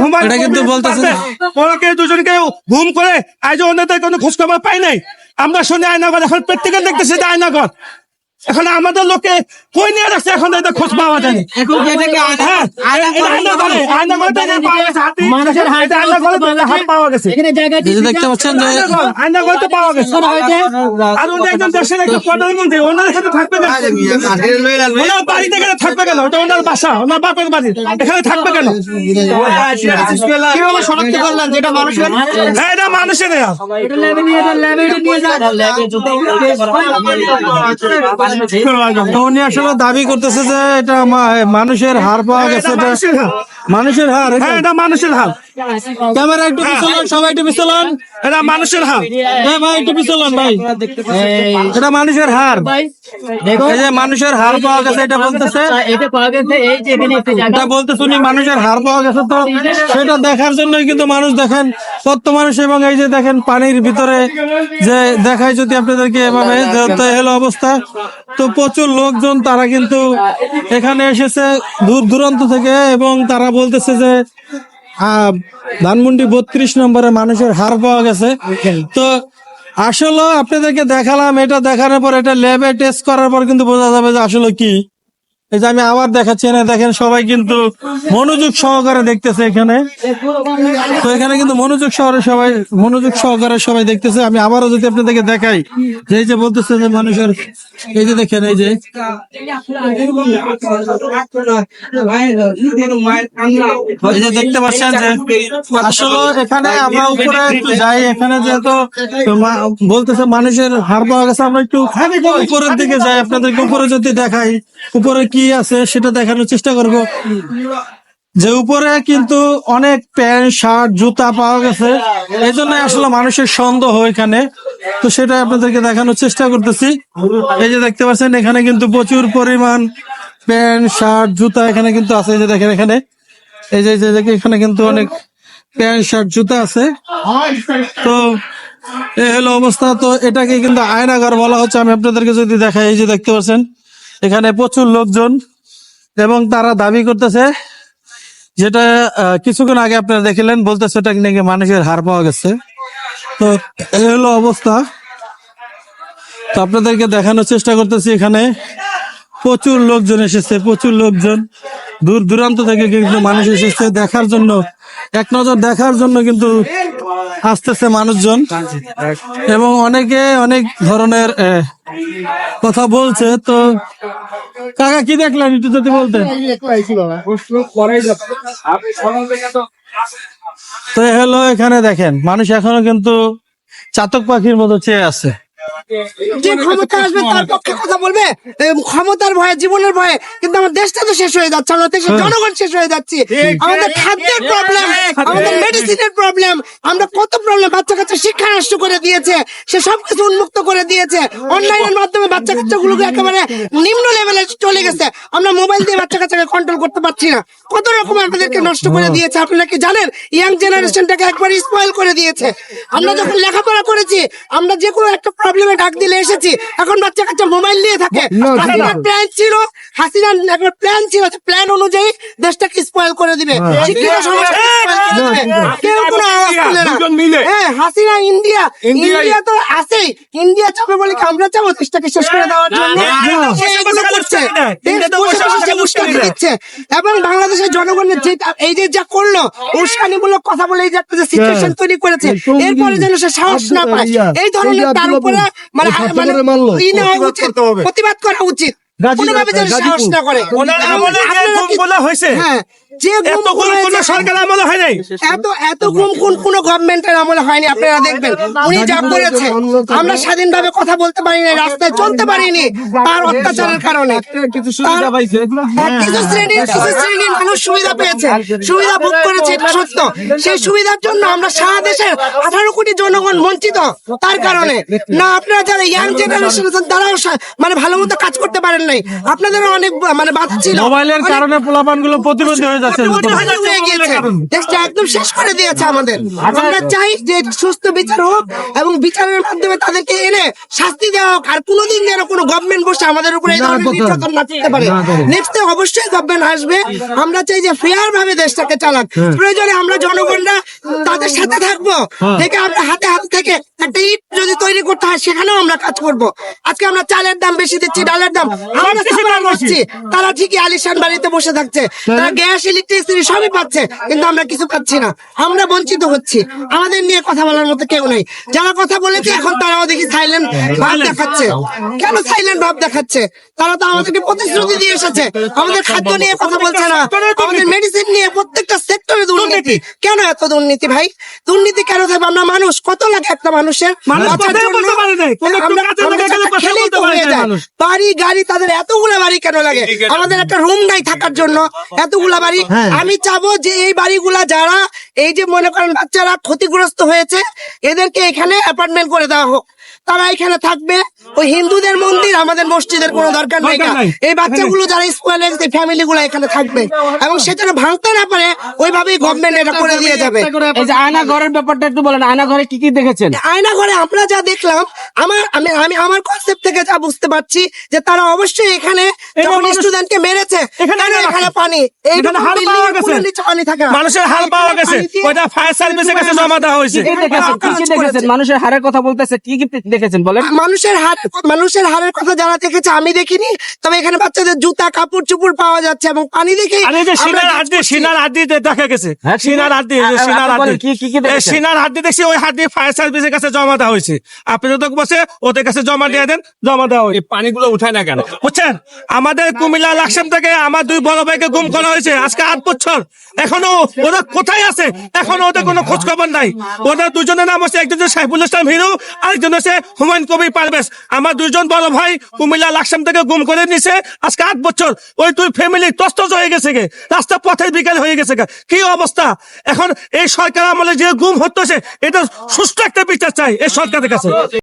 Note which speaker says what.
Speaker 1: ঘুমাতে
Speaker 2: কিন্তু বলতেছে
Speaker 1: ওনাকে দুজনকে ঘুম করে আজ ওনাদের কোনো খোঁজ খবর পাই নাই। আমরা শুনে আয়নাগর এখন প্রত্যেকে দেখতেছি যে আয়নাগর এখন আমাদের লোকে কই নিয়ে রাখছে এখন এটা খোঁজ পাওয়া হ্যাঁ, হাতি-
Speaker 3: মানুষের হাত
Speaker 1: পাওয়া গেছে।
Speaker 3: এখানে জায়গা
Speaker 2: দেখতে পাচ্ছেন
Speaker 1: তো পাওয়া গেছে। আর উনি একজন দেশের একটা প্রধানমন্ত্রী, ওনার সাথে থাকবে? ওনার বাড়িতে গেলে থাকবে কেন? ওটা ওনার বাসা, ওনার বাপের বাড়ি। এখানে থাকবে কেন?
Speaker 3: কীভাবে শনাক্ত করলেন যেটা মানুষের
Speaker 1: হ্যাঁ, এটা মানুষের
Speaker 2: তো উনি আসলে দাবি করতেছে যে এটা মানুষের হার পাওয়া গেছে
Speaker 1: এটা
Speaker 2: এটা
Speaker 1: মানুষের
Speaker 2: হার।
Speaker 1: হ্যাঁ, এটা। মানুষের হাল।
Speaker 2: ক্যামেরা একটু পিছলান সবাই একটু পিছলান
Speaker 1: এটা মানুষের হাল।
Speaker 2: হ্যাঁ ভাই একটু পিছলান ভাই। এটা মানুষের হার। এই যে মানুষের হার পাওয়া গেছে এটা বলতেছে।
Speaker 3: এটা পাওয়া গেছে এই যে এখানে একটা জায়গা।
Speaker 2: এটা বলতে শুনি মানুষের হার পাওয়া গেছে তো। সেটা দেখার জন্যই কিন্তু মানুষ দেখেন কত মানুষ এবং এই যে দেখেন পানির ভিতরে যে দেখায় যদি আপনাদেরকে এভাবে হলো অবস্থা। তো প্রচুর লোকজন তারা কিন্তু এখানে এসেছে দূর দূরান্ত থেকে এবং তারা বলতেছে যে ধানমন্ডি বত্রিশ নম্বরে মানুষের হার পাওয়া গেছে। তো আসলে আপনাদেরকে দেখালাম, এটা দেখানোর পর, এটা ল্যাবে টেস্ট করার পর কিন্তু বোঝা যাবে যে আসলে কি। এই যে আমি আবার দেখাচ্ছি না দেখেন সবাই কিন্তু মনোযোগ সহকারে দেখতেছে এখানে। তো এখানে কিন্তু মনোযোগ সহকারে সবাই, মনোযোগ সহকারে সবাই দেখতেছে। আমি আবারও যদি আপনাদেরকে দেখাই, যে এই যে বলতেছে যে মানুষের, এই যে দেখেন, এই যে দেখতে পাচ্ছেন যে আসলে এখানে আমরা উপরে একটু যাই, এখানে যেহেতু বলতেছে মানুষের হার পাওয়া গেছে, আমরা একটু উপরের দিকে যাই, আপনাদেরকে উপরে যদি দেখাই, উপরে কি আছে সেটা দেখানোর চেষ্টা করব। যে উপরে কিন্তু অনেক প্যান্ট, শার্ট, জুতা পাওয়া গেছে। এই জন্য আসলে মানুষের সন্দেহ এখানে। তো সেটা আপনাদেরকে দেখানোর চেষ্টা করতেছি। এই যে দেখতে পাচ্ছেন, এখানে কিন্তু প্রচুর পরিমাণ প্যান্ট, শার্ট, জুতা এখানে কিন্তু আছে। যে দেখেন এখানে। এই যে এখানে কিন্তু অনেক প্যান্ট, শার্ট, জুতা আছে। তো এই হলো অবস্থা। তো এটাকে কিন্তু আয়নাঘর বলা হচ্ছে। আমি আপনাদেরকে যদি দেখাই, এই যে দেখতে পাচ্ছেন এখানে প্রচুর লোকজন এবং তারা দাবি করতেছে, যেটা কিছুক্ষণ আগে আপনারা দেখলেন, বলতেছে এটা নাকি মানুষের হার পাওয়া গেছে। তো এই হলো অবস্থা। তো আপনাদেরকে দেখানোর চেষ্টা করতেছি, এখানে প্রচুর লোকজন এসেছে, প্রচুর লোকজন। দূর দূরান্ত থেকে কিন্তু মানুষ এসেছে, দেখার জন্য, এক নজর দেখার জন্য কিন্তু আসতেছে মানুষজন। এবং অনেকে অনেক ধরনের কথা বলছে। তো কাকা কি দেখলেন, একটু যদি বলতেন? তো হলো এখানে দেখেন, মানুষ এখনও কিন্তু চাতক পাখির মতো চেয়ে আছে।
Speaker 4: যে ক্ষমতা আসবে তার পক্ষে কথা বলবে। ক্ষমতার ভয়ে জীবনের ভয়ে কিন্তু আমার দেশটা তো শেষ হয়ে যাচ্ছে আমাদের দেশের জনগণ শেষ হয়ে যাচ্ছে। আমাদের খাদ্যের প্রবলেম আমাদের মেডিসিনের প্রবলেম আমরা কত প্রবলেম বাচ্চা কাচ্চা শিক্ষা নষ্ট করে দিয়েছে সে সব কিছু উন্মুক্ত করে দিয়েছে। অনলাইনের মাধ্যমে বাচ্চা কাচ্চা গুলোকে একেবারে নিম্ন লেভেলে চলে গেছে। আমরা মোবাইল দিয়ে বাচ্চা কাচ্চাকে কন্ট্রোল করতে পারছি না। কত রকম আমাদেরকে নষ্ট করে দিয়েছে আপনারা কি জানেন? ইয়াং জেনারেশনটাকে একবার স্পয়েল করে দিয়েছে। আমরা যখন লেখাপড়া করেছি আমরা যে কোনো একটা প্রবলেমে ডাক দিলে এসেছি। এখন বাচ্চা কাচ্চা মোবাইল নিয়ে থাকে। হাসিনার প্ল্যান ছিল হাসিনার একটা প্ল্যান ছিল প্ল্যান অনুযায়ী দেশটাকে স্পয়েল করে দিবে। শিক্ষিত সমাজকে
Speaker 1: দুজন মিলে।
Speaker 4: হ্যাঁ হাসিনা ইন্ডিয়া। ইন্ডিয়া তো আছেই। ইন্ডিয়া বলে কি আমরা দেশটাকে শেষ করে দেওয়ার জন্য। দিচ্ছে। এবং বাংলাদেশের জনগণের যে এই যে যা করল উস্কানিমূলক কথা বলে এই যে একটা যে সিচুয়েশন তৈরি করেছে এরপরে যেন সে সাহস না পায়। এই ধরনের তার উপরে মানে মানে উচিত প্রতিবাদ করা উচিত। না আপনারা হ্যাঁ
Speaker 1: হয়
Speaker 4: দেখবেন। উনি যা করেছে। আমরা স্বাধীনভাবে কথা বলতে পারিনি রাস্তায় চলতে পারিনি তার অত্যাচারের কারণে।
Speaker 2: কিছু
Speaker 4: হ্যাঁ, কিছু শ্রেণির কিছু শ্রেণির মানুষ সুবিধা পেয়েছে। সুবিধা ভোগ করেছে এটা সত্য। সেই সুবিধার জন্য আমরা সারা দেশের আঠারো কোটি জনগণ বঞ্চিত তার কারণে। না আপনারা যারা ইয়াং জেনারেশন তারাও মানে ভালো মতো কাজ করতে পারে নাই। আপনাদেরও অনেক মানে ছিল।
Speaker 2: মোবাইলের কারণে পোলাপানগুলো প্রতিবন্ধী হয়ে যাচ্ছে
Speaker 4: হয়ে। দেশটা একদম শেষ করে দিয়েছে আমাদের। আমরা চাই যে সুস্থ বিচার হোক এবং বিচারের মাধ্যমে তাদেরকে এনে শাস্তি দেওয়া হোক। আর কোনোদিন যেন কোনো গভর্নমেন্ট বসে আমাদের উপরে এই ধরনের নির্যাতন না করতে পারে। নেক্সট অবশ্যই গভর্নমেন্ট আসবে। আমরা চাই যে ফেয়ার ভাবে দেশটাকে চালাক। প্রয়োজনে আমরা জনগণরা তাদের সাথে থাকব। থেকে আমরা হাতে হাতে থেকে একটা ইট যদি তৈরি করতে হয় সেখানেও আমরা কাজ করব। আজকে আমরা চালের দাম বেশি দিচ্ছি ডালের দাম আমরা পাচ্ছি তারা ঠিকই আলিশান বাড়িতে বসে থাকছে। তারা গ্যাস ইলেকট্রিসিটি সবই পাচ্ছে কিন্তু আমরা কিছু পাচ্ছি না। আমরা বঞ্চিত হচ্ছি। আমাদের নিয়ে কথা বলার মতো কেউ নেই। যারা কথা বলেছে এখন তারাও দেখি সাইলেন্ট ভাব দেখাচ্ছে। কেন সাইলেন্ট ভাব দেখাচ্ছে? তারা তো আমাদেরকে প্রতিশ্রুতি দিয়ে এসেছে। আমাদের খাদ্য নিয়ে কথা বলছে না। আমাদের মেডিসিন নিয়ে প্রত্যেকটা সেক্টরে দুর্নীতি। কেন এত দুর্নীতি ভাই? দুর্নীতি কেন থাকবে? আমরা মানুষ। কত লাগে একটা মানুষের হয়ে। বাড়ি গাড়ি তাদের এতগুলা বাড়ি কেন লাগে? আমাদের একটা রুম নাই থাকার জন্য। এতগুলা বাড়ি। আমি চাবো যে এই বাড়িগুলা যারা এই যে মনে করেন বাচ্চারা ক্ষতিগ্রস্ত হয়েছে এদেরকে এখানে অ্যাপার্টমেন্ট করে দেওয়া হোক। তারা এখানে থাকবে। ওই হিন্দুদের মন্দির আমাদের মসজিদের কোনো দরকার নেই। এই বাচ্চাগুলো যারা স্কুলে এই ফ্যামিলি গুলো এখানে থাকবে। এবং সেটা যেন ভাঙতে না পারে ওইভাবেই গভর্নমেন্ট এটা করে দিয়ে যাবে।
Speaker 3: এই যে আয়না ঘরের ব্যাপারটা একটু বলেন আয়না ঘরে কি কি দেখেছেন?
Speaker 4: আয়না ঘরে আমরা যা দেখলাম আমার আমি আমি আমার কনসেপ্ট থেকে যা বুঝতে পারছি যে তারা অবশ্যই এখানে যখন স্টুডেন্টকে মেরেছে
Speaker 1: এখানে
Speaker 4: এখানে পানি। এই
Speaker 1: এখানে হাল পাওয়া গেছে।
Speaker 4: পানি থাকে।
Speaker 1: মানুষের হাল পাওয়া গেছে। ওইটা ফায়ার সার্ভিসের কাছে জমা দেওয়া হয়েছে।
Speaker 3: কি কি দেখেছেন? কি কি দেখেছেন? মানুষের হারের কথা বলতেছে কি কি দেখেছেন বলেন?
Speaker 4: মানুষের হার মানুষের হারের কথা যারা দেখেছে আমি দেখিনি। তবে এখানে বাচ্চাদের জুতা কাপড় চুপড় পাওয়া যাচ্ছে এবং পানি দেখে
Speaker 1: সিনার দেখা গেছে।
Speaker 3: হ্যাঁ,
Speaker 1: সিনার সিনার? সিনার হাত দিয়ে দেখছি ওই হাত দিয়ে ফায়ার সার্ভিসের কাছে জমা দেওয়া হয়েছে। আপনি যদি বসে ওদের কাছে জমা দিয়ে দেন জমা দেওয়া হয়েছে।
Speaker 5: পানিগুলো উঠায় না কেন?
Speaker 1: বুঝছেন? আমাদের কুমিল্লা লাকসাম থেকে আমার দুই বড় ভাইকে গুম করা হয়েছে আজকে আট বছর। এখনও ওরা কোথায় আছে? এখনও ওদের কোনো খোঁজ খবর নাই। ওদের দুজনের নাম হচ্ছে একজন সাইফুল ইসলাম হিরু আরেকজন হচ্ছে হুমায়ুন কবির পারভেজ। আমার দুজন বড় ভাই কুমিল্লা লাকসাম থেকে গুম করে নিছে আজকে আট বছর ওই তুই ফ্যামিলি তস্তজ হয়ে গেছে গে। রাস্তা পথে বিকেল হয়ে গেছে গে। কি অবস্থা? এখন এই সরকার আমলে যে গুম হতেছে এটা সুস্থ একটা বিচার চাই এই সরকারের কাছে।